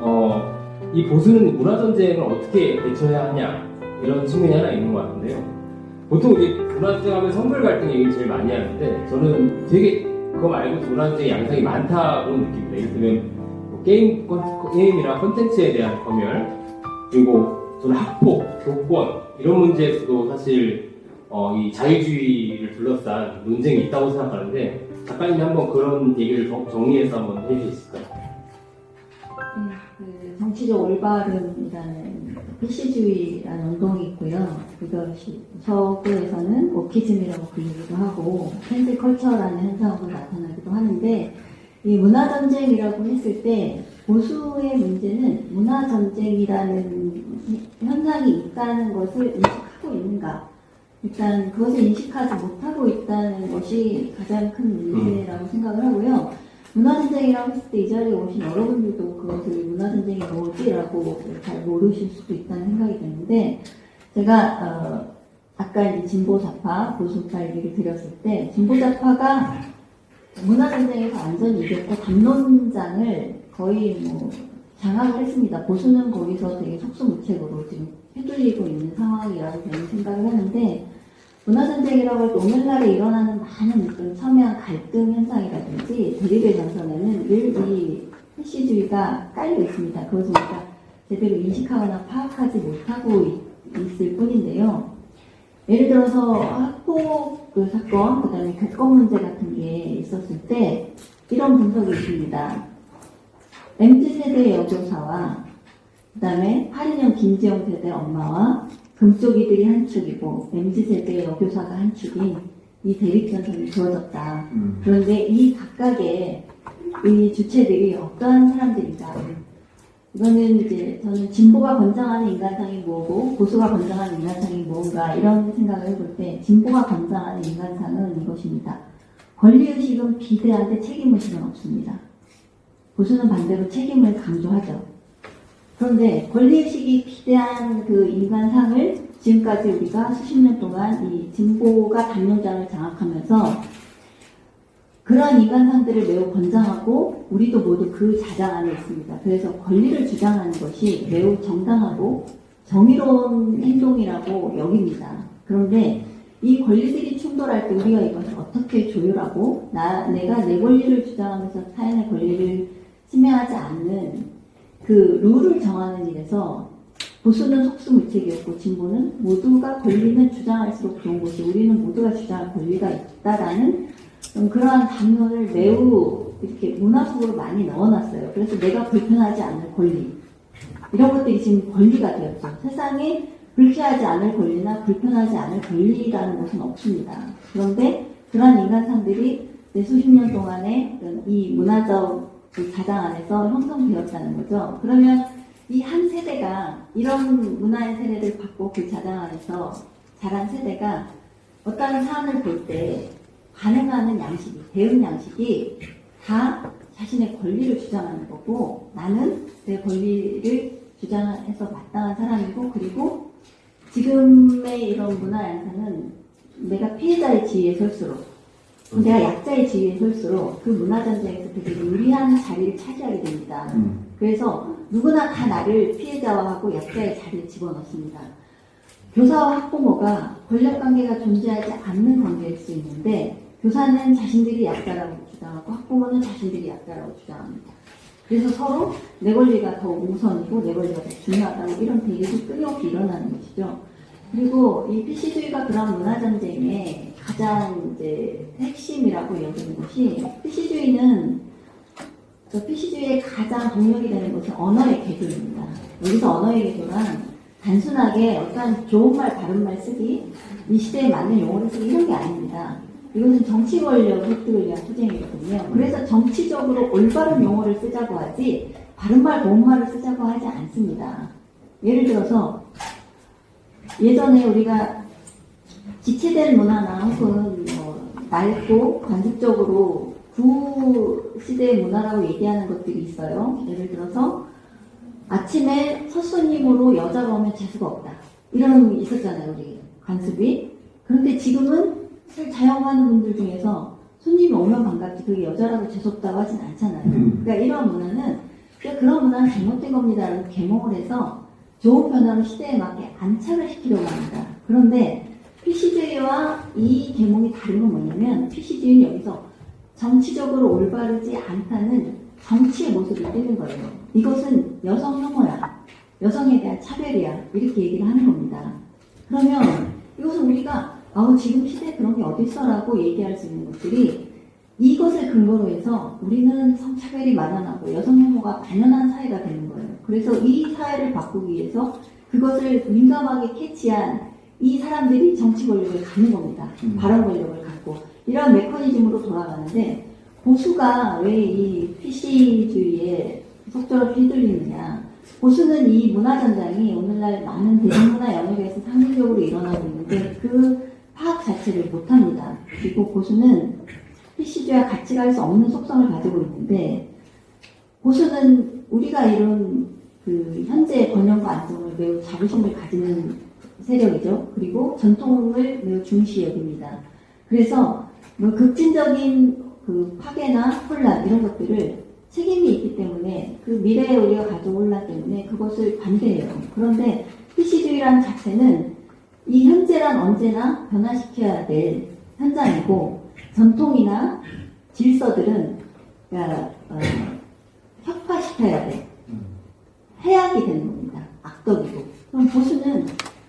어, 이 보수는 문화 전쟁을 어떻게 대처해야 하냐 이런 측면이 하나 있는 것 같은데요. 보통 이제 문화 전쟁하면 선물 갈등 얘기를 제일 많이 하는데 저는 되게 그거 말고 문화 전쟁 양상이 많다고 느낍니다. 예를 들면 뭐 게임 컨- 게임이나 콘텐츠에 대한 검열 그리고 저는 학폭, 교권 이런 문제에서도 사실 어, 이 자유주의를 둘러싼 논쟁이 있다고 생각하는데 작가님이 한번 그런 얘기를 정- 정리해서 한번 해주실 수 있을까요? 정치적 올바름이라는 PC주의라는 운동이 있고요. 그것이 서구에서는 오키즘이라고 불리기도 하고 캔슬 컬처라는 현상으로 나타나기도 하는데 이 문화 전쟁이라고 했을 때 보수의 문제는 문화 전쟁이라는 현상이 있다는 것을 인식하고 있는가? 일단 그것을 인식하지 못하고 있다는 것이 가장 큰 문제라고 생각을 하고요. 문화전쟁이라고 했을 때 이 자리에 오신 여러분들도 그것을 문화전쟁이 뭐지라고 잘 모르실 수도 있다는 생각이 드는데 제가 어, 아까 이제 진보좌파, 보수파 얘기를 드렸을 때 진보좌파가 문화전쟁에서 완전히 이겼고 담론장을 거의 뭐 장악을 했습니다. 보수는 거기서 되게 속수무책으로 지금 휘둘리고 있는 상황이라고 저는 생각을 하는데 문화전쟁이라고 할 때 오늘날에 일어나는 많은 어떤 첨예한 갈등 현상이라든지 대립의 전선에는 늘 이 패시주의가 깔려 있습니다. 그것을 우리가 제대로 인식하거나 파악하지 못하고 있- 있을 뿐인데요. 예를 들어서 학폭 그 사건, 그 다음에 교권 문제 같은 게 있었을 때 이런 분석이 있습니다. MZ세대 여교사와 그 다음에 82년 김지영 세대 엄마와 금쪽이들이 한 축이고 MZ세대 여교사가 한 축인 이 대립전선이 주어졌다. 그런데 이 각각의 이 주체들이 어떠한 사람들인가. 이거는 이제 저는 진보가 권장하는 인간상이 뭐고 보수가 권장하는 인간상이 뭔가 이런 생각을 해볼 때 진보가 권장하는 인간상은 이것입니다. 권리의식은 비대한데 책임의식은 없습니다. 보수는 반대로 책임을 강조하죠. 그런데 권리의식이 비대한 그 인간상을 지금까지 우리가 수십 년 동안 이 진보가 담론장을 장악하면서 그러한 인간상들을 매우 권장하고 우리도 모두 그 자장 안에 있습니다. 그래서 권리를 주장하는 것이 매우 정당하고 정의로운 행동이라고 여깁니다. 그런데 이 권리들이 충돌할 때 우리가 이것을 어떻게 조율하고 나 내가 내 권리를 주장하면서 타인의 권리를 침해하지 않는 그 룰을 정하는 일에서 보수는 속수무책이었고 진보는 모두가 권리는 주장할수록 좋은 것이 우리는 모두가 주장할 권리가 있다라는 좀 그러한 담론을 매우 이렇게 문화 속으로 많이 넣어놨어요. 그래서 내가 불편하지 않을 권리 이런 것들이 지금 권리가 되었죠. 세상에 불쾌하지 않을 권리나 불편하지 않을 권리라는 것은 없습니다. 그런데 그러한 인간상들이 내 수십 년 동안에 이 문화적 그 자장 안에서 형성되었다는 거죠. 그러면 이 한 세대가 이런 문화의 세례를 받고 그 자장 안에서 자란 세대가 어떤 사안을 볼 때 반응하는 양식이, 대응 양식이 다 자신의 권리를 주장하는 거고 나는 내 권리를 주장해서 마땅한 사람이고 그리고 지금의 이런 문화 양상은 내가 피해자의 지위에 설수록 내가 약자의 지위에 설수록 그 문화 전쟁에서 되게 유리한 자리를 차지하게 됩니다. 그래서 누구나 다 나를 피해자화하고 약자의 자리에 집어넣습니다. 교사와 학부모가 권력 관계가 존재하지 않는 관계일 수 있는데 교사는 자신들이 약자라고 주장하고 학부모는 자신들이 약자라고 주장합니다. 그래서 서로 내 권리가 더 우선이고 내 권리가 더 중요하다고 이런 대립이 끊임없이 일어나는 것이죠. 그리고 이 PC주의가 그런 문화전쟁의 가장 이제 핵심이라고 여기는 것이 PC주의는 저 PC주의의 가장 동력이 되는 것은 언어의 개조입니다. 여기서 언어의 개조란 단순하게 어떤 좋은 말, 바른 말 쓰기, 이 시대에 맞는 용어를 쓰기 이런 게 아닙니다. 이것은 정치 권력 획득을 위한 투쟁이거든요. 그래서 정치적으로 올바른 용어를 쓰자고 하지, 바른 말, 고운 말을 쓰자고 하지 않습니다. 예를 들어서, 예전에 우리가 지체된 문화나 혹은 뭐 낡고 관습적으로 구 시대의 문화라고 얘기하는 것들이 있어요. 예를 들어서 아침에 첫 손님으로 여자가 오면 재수가 없다. 이런 게 있었잖아요, 우리 관습이. 그런데 지금은 사실 자영하는 분들 중에서 손님이 오면 반갑지 그게 여자라고 재수없다고 하진 않잖아요. 그러니까 이런 문화는 그러니까 그런 문화는 잘못된 겁니다라는 개몽을 해서 좋은 변화로 시대에 맞게 안착을 시키려고 합니다. 그런데 PC주의와 이 개몽이 다른 건 뭐냐면 PC주의는 여기서 정치적으로 올바르지 않다는 정치의 모습을 띄는 거예요. 이것은 여성 혐오야. 여성에 대한 차별이야. 이렇게 얘기를 하는 겁니다. 그러면 이것은 우리가 아우 지금 시대에 그런 게 어딨어라고 얘기할 수 있는 것들이 이것을 근거로 해서 우리는 성차별이 만연하고 여성 혐오가 만연한 사회가 되는 거예요. 그래서 이 사회를 바꾸기 위해서 그것을 민감하게 캐치한 이 사람들이 정치 권력을 갖는 겁니다. 음. 발언 권력을 갖고 이런 메커니즘으로 돌아가는데 보수가 왜 이 PC주의에 속절을 휘둘리느냐 보수는 이 문화전장이 오늘날 많은 대중문화 영역에서 상징적으로 일어나고 있는데 그 파악 자체를 못합니다. 그리고 보수는 PC주의와 같이 갈 수 없는 속성을 가지고 있는데 보수는 우리가 이룬 그 현재 번영과 안정을 매우 자부심을 가지는 세력이죠. 그리고 전통을 매우 중시 여깁니다. 그래서 뭐 극진적인 그 파괴나 혼란 이런 것들을 책임이 있기 때문에 그 미래에 우리가 가져올 혼란 때문에 그것을 반대해요. 그런데 PC주의란 자체는 이 현재란 언제나 변화시켜야 될 현장이고 전통이나 질서들은 그러니까, 어, 혁파시켜야 돼. 해악이 되는 겁니다. 악덕이고. 그럼 보수는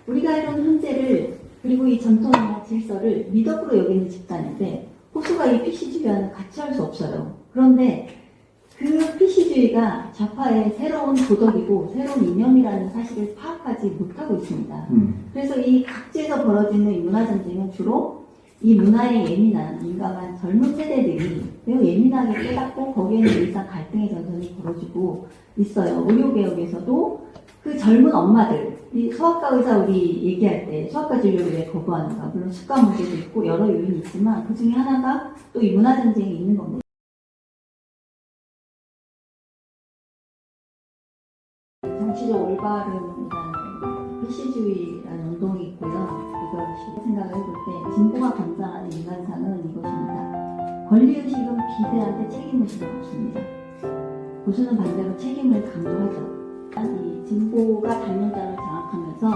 우리가 이런 현재를 그리고 이 전통이나 질서를 미덕으로 여기는 집단인데 보수가 이 PC주의와는 같이 할 수 없어요. 그런데 그 PC주의가 좌파의 새로운 도덕이고 새로운 이념이라는 사실을 파악하지 못하고 있습니다. 그래서 이 각지에서 벌어지는 이 문화전쟁은 주로 이 문화에 예민한 민감한 젊은 세대들이 매우 예민하게 깨닫고 거기에는 일상 갈등의 전선이 벌어지고 있어요. 의료개혁에서도 그 젊은 엄마들, 이 소아과 의사 우리 얘기할 때 소아과 진료를 왜 거부하는가. 물론 습관 문제도 있고 여러 요인이 있지만 그 중에 하나가 또 이 문화전쟁이 있는 겁니다. 정치적 올바름이라는 PC주의라는 운동이 있고요. 이것이 생각을 해볼 때 진보가 권장하는 인간상은 이것입니다. 권리의식은 비대한테 책임의식은 없습니다. 보수는 반대로 책임을 강조하죠. 이 진보가 담론자를 장악하면서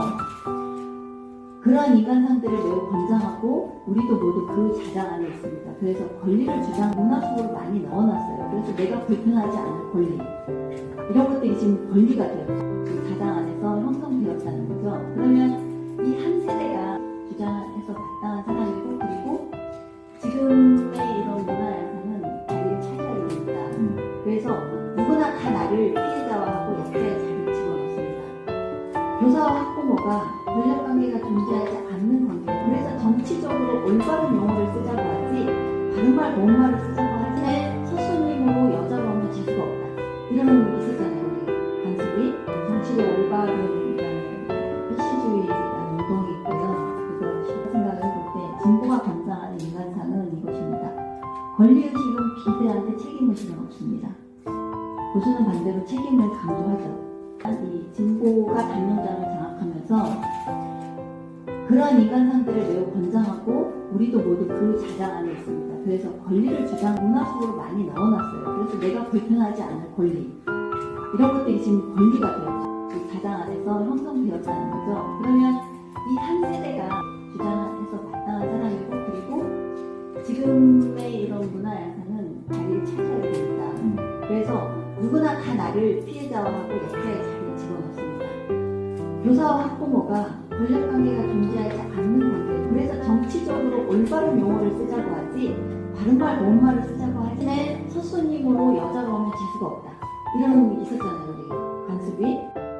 그러한 인간상들을 매우 권장하고 우리도 모두 그 자장 안에 있습니다. 그래서 권리를 주장 문화 속으로 많이 넣어놨어요. 그래서 내가 불편하지 않을 권리 이런 것들이 지금 권리가 되었죠. 그 자장 안에서 형성되었다는 거죠. 그러면 이 한 세대가 주장해서 마땅한 사람이고 그리고 지금의 이런 문화 학부모가 권력 관계가 존재하지 않는 관계. 그래서 정치적으로 올바른 용어를 쓰자고 하지 바른 말, 고운 말을 쓰자고 하지 첫손님으로 여자가 오면 재수가 없다. 이런 게 있었잖아요. 우리 관습이 인간상은 이것입니다. 권리의식은 비대한테 책임의식은 없습니다. 보수는 반대로 책임을 강조하죠. 이 진보가 담론자를 장악하면서 그러한 인간상들을 매우 권장하고 우리도 모두 그 자장 안에 있습니다. 그래서 권리를 주장 문화 속으로 많이 넣어놨어요. 그래서 내가 불편하지 않을 권리 이런 것들이 지금 권리가 되었죠. 그 자장 안에서 형성되었다는 거죠. 그러면 이 한 세대가 주장해서 마땅한 사람이고 그리고 지금의 이런 문화 양상은 자리를 차지하게 됩니다. 그래서 누구나 다 나를 자리에 집어넣습니다. 교사와 학부모가 권력 관계가 존재하지 않는 관계. 그래서 정치적으로 올바른 용어를 쓰자고 하지 바른 말, 고운 말을 쓰자고 하지 첫 손님으로 여자가 오면 재수가 없다. 이런 게 있었잖아요, 우리.